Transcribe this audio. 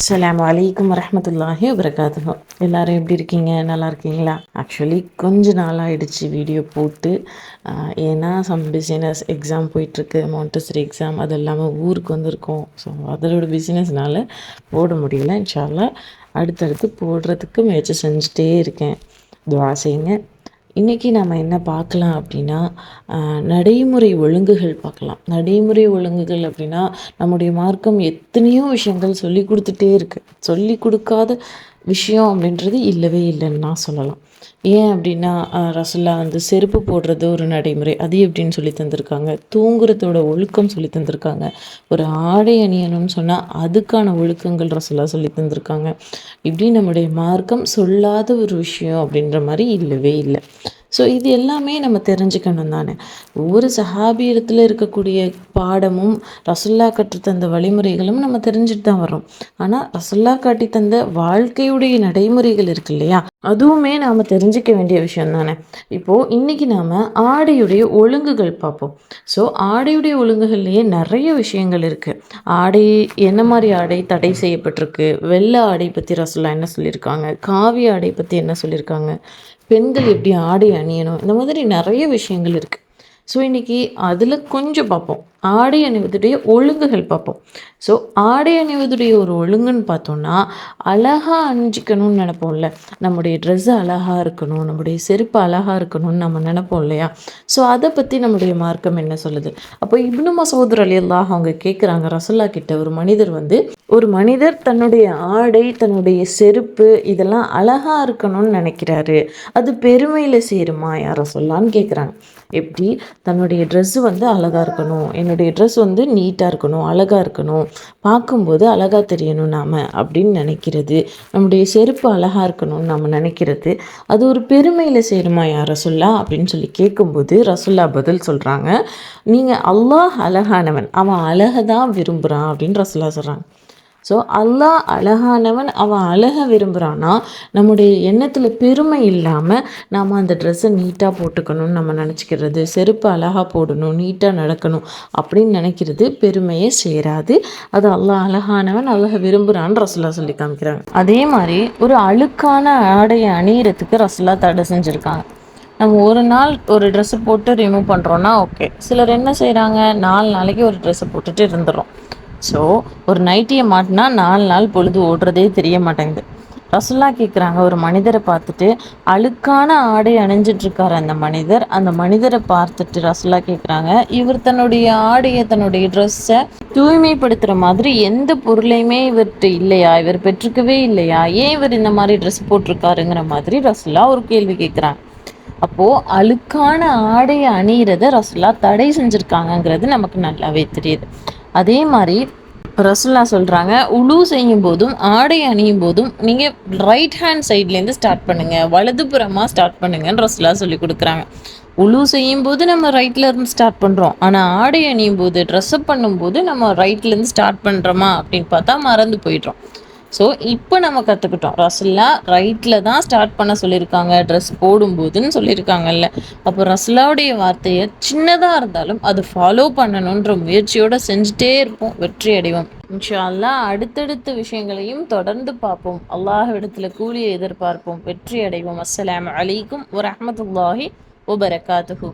அஸ்லாம் வலைக்கம் வரமத்துல்லாஹி வபரகாத்துஹோ எல்லோரும் எப்படி இருக்கீங்க? நல்லா இருக்கீங்களா? ஆக்சுவலி கொஞ்ச நாள் ஆகிடுச்சு வீடியோ போட்டு. ஏன்னா சம் பிஸ்னஸ் எக்ஸாம் போயிட்டுருக்கு. மாண்டசரி எக்ஸாம் அது இல்லாமல் ஊருக்கு வந்திருக்கோம். ஸோ அதோட பிஸ்னஸ்னால் போட முடியல. இன்ஷால்லா அடுத்தடுத்து போடுறதுக்கு முயற்சி செஞ்சுட்டே இருக்கேன். துவா செய்யுங்க. இன்றைக்கி நம்ம என்ன பார்க்கலாம் அப்படின்னா நடைமுறை ஒழுங்குகள் பார்க்கலாம். நடைமுறை ஒழுங்குகள் அப்படின்னா நம்முடைய மார்க்கம் எத்தனையோ விஷயங்கள் சொல்லி கொடுத்துட்டே இருக்குது சொல்லி கொடுக்காத விஷயம் அப்படின்றது இல்லவே இல்லைன்னு நான் சொல்லலாம். ஏன் அப்படின்னா ரசல்லா வந்து செருப்பு போடுறது ஒரு நடைமுறை. அது எப்படின்னு சொல்லி தந்திருக்காங்க. தூங்குறதோட ஒழுக்கம் சொல்லி தந்திருக்காங்க. ஒரு ஆடை அணியணும்னு சொன்னால் அதுக்கான ஒழுக்கங்கள் ரசல்லா சொல்லி தந்திருக்காங்க. இப்படி நம்முடைய மார்க்கம் சொல்லாத ஒரு விஷயம் அப்படின்ற மாதிரி இல்லவே இல்லை. ஸோ இது எல்லாமே நம்ம தெரிஞ்சுக்கணும் தானே. ஒவ்வொரு சஹாபியத்தில் இருக்கக்கூடிய பாடமும் ரசுல்லா கற்றுத்தந்த வழிமுறைகளும் நம்ம தெரிஞ்சுட்டு தான் வரோம் ஆனால் ரசுல்லா காட்டி தந்த வாழ்க்கையுடைய நடைமுறைகள் இருக்கு இல்லையா? அதுவுமே நாம் தெரிஞ்சிக்க வேண்டிய விஷயம் தானே. இப்போது இன்றைக்கி நாம் ஆடையுடைய ஒழுங்குகள் பார்ப்போம். ஸோ ஆடையுடைய ஒழுங்குகள்லேயே நிறைய விஷயங்கள் இருக்குது ஆடை என்ன மாதிரி ஆடை தடை செய்யப்பட்டிருக்கு? வெள்ளை ஆடை பற்றி ரசுல்லா என்ன சொல்லியிருக்காங்க? காவிய ஆடை பற்றி என்ன சொல்லியிருக்காங்க? பெண்கள் எப்படி ஆடை அணியணும்? இந்த மாதிரி நிறைய விஷயங்கள் இருக்குது ஸோ இன்றைக்கி அதில் கொஞ்சம் பார்ப்போம். ஆடை அணிவதுடைய ஒழுங்குகள் பார்ப்போம். ஸோ ஆடை அணிவதுடைய ஒரு ஒழுங்குன்னு பார்த்தோம்னா அழகாக அணிஞ்சிக்கணும்னு நினப்போம்ல. நம்முடைய ட்ரெஸ்ஸு அழகாக இருக்கணும் நம்முடைய செருப்பு அழகாக இருக்கணும்னு நம்ம நினப்போம் இல்லையா? ஸோ அதை பற்றி நம்முடைய மார்க்கம் என்ன சொல்லுது? அப்போ இப்னு மசோதர் அலி அல்லாஹ் அவங்க கேட்குறாங்க ரசல்லா கிட்ட ஒரு மனிதர் வந்து ஒரு மனிதர் தன்னுடைய ஆடை தன்னுடைய செருப்பு இதெல்லாம் அழகாக இருக்கணும்னு நினைக்கிறாரு. அது பெருமையில் சேருமா? யாரை சொல்லான்னு கேட்குறாங்க எப்படி? தன்னுடைய ட்ரெஸ்ஸு வந்து அழகாக இருக்கணும். என்னுடைய ட்ரெஸ் வந்து நீட்டாக இருக்கணும் அழகாக இருக்கணும். பார்க்கும்போது அழகாக தெரியணும் நாம் அப்படின்னு நினைக்கிறது. நம்முடைய செருப்பு அழகாக இருக்கணும்னு நம்ம நினைக்கிறது. அது ஒரு பெருமையில் சேருமா? யார் ரசுல்லா அப்படின்னு சொல்லி கேட்கும்போது ரசுல்லா பதில் சொல்கிறாங்க நீங்கள் அல்லாஹ் அழகானவன். அவன் அழகை தான் விரும்புகிறான் அப்படின்னு ரசுல்லா சொல்கிறாங்க ஸோ அல்லாஹ் அழகானவன் அவன் அழக விரும்புகிறான்னா நம்முடைய எண்ணத்தில் பெருமை இல்லாமல் நாம் அந்த ட்ரெஸ்ஸை நீட்டாக போட்டுக்கணும்னு நம்ம நினச்சிக்கிறது செருப்பு அழகாக போடணும் நீட்டாக நடக்கணும் அப்படின்னு நினைக்கிறது பெருமையே சேராது. அது அல்லாஹ் அழகானவன் அழக விரும்புகிறான்னு ரசுல்லா சொல்லி காமிக்கிறாங்க. அதே மாதிரி ஒரு அழுக்கான ஆடையை அணியறதுக்கு ரசுல்லா தடை செஞ்சுருக்காங்க. நம்ம ஒரு நாள் ஒரு ட்ரெஸ்ஸை போட்டு ரிமூவ் பண்ணுறோன்னா ஓகே சிலர் என்ன செய்கிறாங்க நாலு நாளைக்கு ஒரு ட்ரெஸ்ஸை போட்டுட்டு இருந்துடும் ஸோ ஒரு நைட்டியை மாட்டினா நாலு நாள் பொழுது ஓடுறதே தெரிய மாட்டேங்குது. ரசுல்லா கேட்குறாங்க ஒரு மனிதரை பார்த்துட்டு அழுக்கான ஆடை அணிஞ்சிட்ருக்கார் அந்த மனிதர். அந்த மனிதரை பார்த்துட்டு ரசுல்லா கேட்குறாங்க இவர் தன்னுடைய ஆடையை தன்னுடைய ட்ரெஸ்ஸை தூய்மைப்படுத்துகிற மாதிரி எந்த பொருளையுமே இவர்கிட்ட இல்லையா? இவர் பெற்றுக்கவே இல்லையா? ஏன் இவர் இந்த மாதிரி ட்ரெஸ் போட்டிருக்காருங்கிற மாதிரி ரசுல்லா ஒரு கேள்வி கேட்குறாங்க அப்போது அழுக்கான ஆடையை அணியிறத ரசுல்லா தடை செஞ்சுருக்காங்கங்கிறது நமக்கு நல்லாவே தெரியுது. அதே மாதிரி ரசுல்லா சொல்கிறாங்க உழு செய்யும் போதும் ஆடை அணியும் போதும் நீங்கள் ரைட் ஹேண்ட் சைட்லேருந்து ஸ்டார்ட் பண்ணுங்கள் வலதுபுறமாக ஸ்டார்ட் பண்ணுங்கன்னு ரசுல்லா சொல்லி கொடுக்குறாங்க. உழு செய்யும் போது நம்ம ரைட்லேருந்து இருந்து ஸ்டார்ட் பண்ணுறோம் ஆனால் ஆடை அணியும் போது ட்ரெஸ்அப் பண்ணும்போது நம்ம ரைட்லேருந்து ஸ்டார்ட் பண்ணுறோமா அப்படின்னு பார்த்தா மறந்து போயிடுறோம். ஸோ இப்போ நம்ம கற்றுக்கிட்டோம் ரசுல்லா ரைட்டில் தான் ஸ்டார்ட் பண்ண சொல்லியிருக்காங்க. ட்ரெஸ் போடும்போதுன்னு சொல்லியிருக்காங்கல்ல. அப்போ ரசுல்லாவுடைய வார்த்தையை சின்னதாக இருந்தாலும் அது ஃபாலோ பண்ணணுன்ற முயற்சியோடு செஞ்சுட்டே இருப்போம். வெற்றி அடைவோம். இன்ஷா அல்லா அடுத்தடுத்த விஷயங்களையும் தொடர்ந்து பார்ப்போம். அல்லாஹ் இடத்துல கூலியை எதிர்பார்ப்போம். வெற்றி அடைவோம். அஸ்லாம் அலைக்கும் ஒரு அஹமத்துல்லாஹி ஒபரகாத்துஹூ